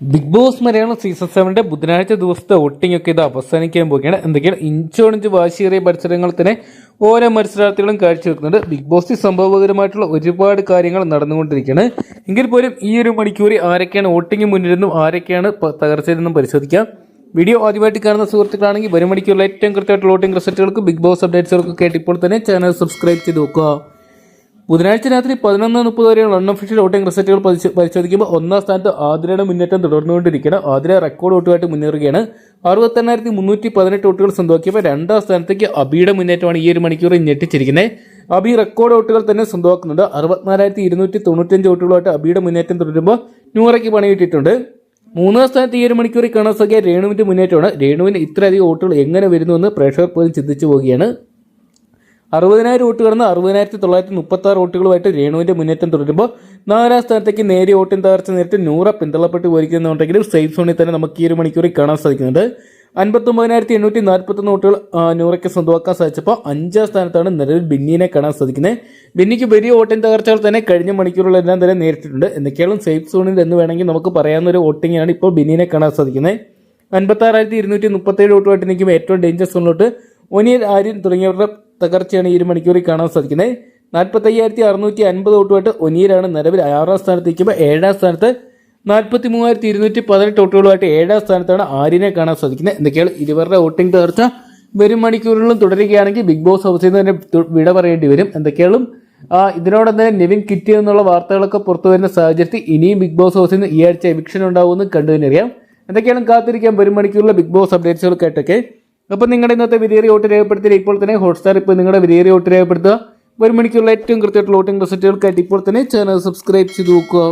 Big Boss Malayalam season സെവന്റെ ബുധനാഴ്ച ദിവസത്തെ വോട്ടിംഗ് ഒക്കെ ഇത് അവസാനിക്കാൻ പോവുകയാണ്. എന്തൊക്കെയാണ് ഇഞ്ചോടിഞ്ച് വാശിയേറിയ മത്സരങ്ങൾ തന്നെ ഓരോ മത്സരാർത്ഥികളും കാഴ്ചവെക്കുന്നുണ്ട്. ബിഗ് ബോസിൽ സംഭവകരമായിട്ടുള്ള ഒരുപാട് കാര്യങ്ങൾ നടന്നുകൊണ്ടിരിക്കുകയാണ്. എങ്കിൽ പോലും ഈ ഒരു മണിക്കൂറിൽ ആരൊക്കെയാണ് വോട്ടിംഗ് മുന്നിലെന്നും ആരൊക്കെയാണ് തകർച്ചയിലെന്നും പരിശോധിക്കാം. വീഡിയോ ആദ്യമായിട്ട് കാണുന്ന സുഹൃത്തുക്കളാണെങ്കിൽ വരും മണിക്കൂറിൽ ഏറ്റവും കൃത്യമായിട്ടുള്ള വോട്ടിംഗ് റിസൾട്ടുകൾക്ക് ബിഗ് ബോസ് അപ്ഡേറ്റ്സുകൾക്ക് ആയിട്ട് ഇപ്പോൾ തന്നെ ചാനൽ സബ്സ്ക്രൈബ് ചെയ്ത് നോക്കുക ബുധനാഴ്ച രാത്രി പതിനൊന്ന് മുപ്പത് വരെയുള്ള അൺഒഫീഷ്യൽ വോട്ടിംഗ് റിസൾട്ടുകൾ പരിശോധിക്കുമ്പോൾ ഒന്നാം സ്ഥാനത്ത് ആതിരയുടെ മുന്നേറ്റം തുടർന്നുകൊണ്ടിരിക്കുകയാണ്. ആതിര റെക്കോർഡ് വോട്ടുമായിട്ട് മുന്നേറുകയാണ്. അറുപത്തെണ്ണായിരത്തി മുന്നൂറ്റി പതിനെട്ട് വോട്ടുകൾ സ്വന്തമാക്കിയപ്പോൾ രണ്ടാം സ്ഥാനത്തേക്ക് അബിയുടെ മുന്നേറ്റമാണ് ഈ ഒരു മണിക്കൂറിൽ ഞെട്ടിച്ചിരിക്കുന്നത്. അബി റെക്കോർഡ് വോട്ടുകൾ തന്നെ സ്വന്തമാക്കുന്നുണ്ട്. അറുപത്തിനാലായിരത്തി ഇരുന്നൂറ്റി തൊണ്ണൂറ്റഞ്ച് വോട്ടുകളുമായിട്ട് അബിയുടെ മുന്നേറ്റം തുടരുമ്പോൾ നൂറയ്ക്ക് പണി കിട്ടിയിട്ടുണ്ട് മൂന്നാം സ്ഥാനത്ത് ഈ ഒരു മണിക്കൂറിൽ കാണാൻ സാധിക്കുക രേണുവിന്റെ മുന്നേറ്റമാണ്. രേണുവിന് ഇത്രയധികം വോട്ടുകൾ എങ്ങനെ വരുന്നുവെന്ന് പ്രേക്ഷകർ പോലും ചിന്തിച്ചു പോവുകയാണ്. അറുപതിനായിരം വോട്ട് കടന്ന് അറുപതിനായിരത്തി തൊള്ളായിരത്തി മുപ്പത്തി ആറ് വോട്ടുകളുമായിട്ട് രേണുവിന്റെ മുന്നേറ്റം തുടരുമ്പോൾ നാലാം സ്ഥാനത്തേക്ക് നേരിയ വോട്ടിൻ തകർച്ച നേരിട്ട് നൂറ പിന്തള്ളപ്പെട്ട് പോയിരിക്കുന്നുണ്ടെങ്കിലും സേഫ് സോണിൽ തന്നെ നമുക്ക് ഈ ഒരു മണിക്കൂറിൽ കാണാൻ സാധിക്കുന്നുണ്ട് അൻപത്തൊമ്പതിനായിരത്തി എണ്ണൂറ്റി നാൽപ്പത്തൊന്ന് വോട്ടുകൾ നൂറയ്ക്ക് സ്വന്തമാക്കാൻ സാധിച്ചപ്പോൾ അഞ്ചാം സ്ഥാനത്താണ് നിലവിൽ ബിന്നിനെ കാണാൻ സാധിക്കുന്നത്. ബിന്നിക്ക് വലിയ വോട്ടിംഗ് തകർച്ചകൾ തന്നെ കഴിഞ്ഞ മണിക്കൂറുകളെല്ലാം തന്നെ നേരിട്ടിട്ടുണ്ട്. എന്തൊക്കെയാണ് സേഫ് സോണിൽ എന്ന് വേണമെങ്കിൽ നമുക്ക് പറയാവുന്ന ഒരു വോട്ടിംഗാണ് ഇപ്പോൾ ബിന്നിനെ കാണാൻ സാധിക്കുന്നത്. അൻപത്താറായിരത്തി ഇരുന്നൂറ്റി മുപ്പത്തേഴ് വോട്ടുമായിട്ട് നിൽക്കുമ്പോൾ ഏറ്റവും ഡേഞ്ചർ സോണിലോട്ട് ഒനിയൽ ആര്യൻ തുടങ്ങിയവരുടെ തകർച്ചയാണ് ഈ ഒരു മണിക്കൂറിൽ കാണാൻ സാധിക്കുന്നത്. നാൽപ്പത്തയ്യായിരത്തി അറുന്നൂറ്റി അൻപത് വോട്ടുമായിട്ട് ഒനിയിലാണ് നിലവിൽ ആറാം സ്ഥാനത്ത് നിൽക്കുമ്പോൾ ഏഴാം സ്ഥാനത്ത് നാൽപ്പത്തി മൂവായിരത്തി ഇരുന്നൂറ്റി പതിനെട്ട് വോട്ടുകളുമായിട്ട് ഏഴാം സ്ഥാനത്താണ് ആര്യനെ കാണാൻ സാധിക്കുന്നത്. എന്തൊക്കെയാണ്? ഇരുവരുടെ വോട്ടിംഗ് തകർച്ച വരും മണിക്കൂറുകളിലും തുടരുകയാണെങ്കിൽ ബിഗ് ബോസ് ഹൗസിൽ നിന്ന് തന്നെ വിട പറയേണ്ടി വരും. എന്തൊക്കെയാണ്? ഇതിനോടൊപ്പം തന്നെ നിവിൻ കിറ്റി എന്നുള്ള വാർത്തകളൊക്കെ പുറത്തു വരുന്ന സാഹചര്യത്തിൽ ഇനിയും ബിഗ് ബോസ് ഹൗസിൽ നിന്ന് ഈ ആഴ്ച എവിക്ഷൻ ഉണ്ടാവുമെന്ന് കണ്ടു തന്നെ അറിയാം. എന്തൊക്കെയാണ് കാത്തിരിക്കാൻ വരും മണിക്കൂറിലെ ബിഗ് ബോസ് അപ്ഡേറ്റ്സുകൾക്കായിട്ടൊക്കെ അപ്പം നിങ്ങളുടെ ഇന്നത്തെ വിധിയേറി വോട്ട് രേഖപ്പെടുത്തിയ ഇപ്പോൾ തന്നെ ഹോട്ട്സ്റ്റാർ ഇപ്പോൾ നിങ്ങളുടെ വിധിയേറി വോട്ട് രേഖപ്പെടുത്തുക. ഒരു മണിക്കുള്ള ഏറ്റവും കൃത്യമായിട്ടുള്ള വോട്ടിംഗ് റിസൾട്ടുകൾക്കായിട്ട് ഇപ്പോൾ തന്നെ. ചാനൽ സബ്സ്ക്രൈബ് ചെയ്ത് നോക്കുക.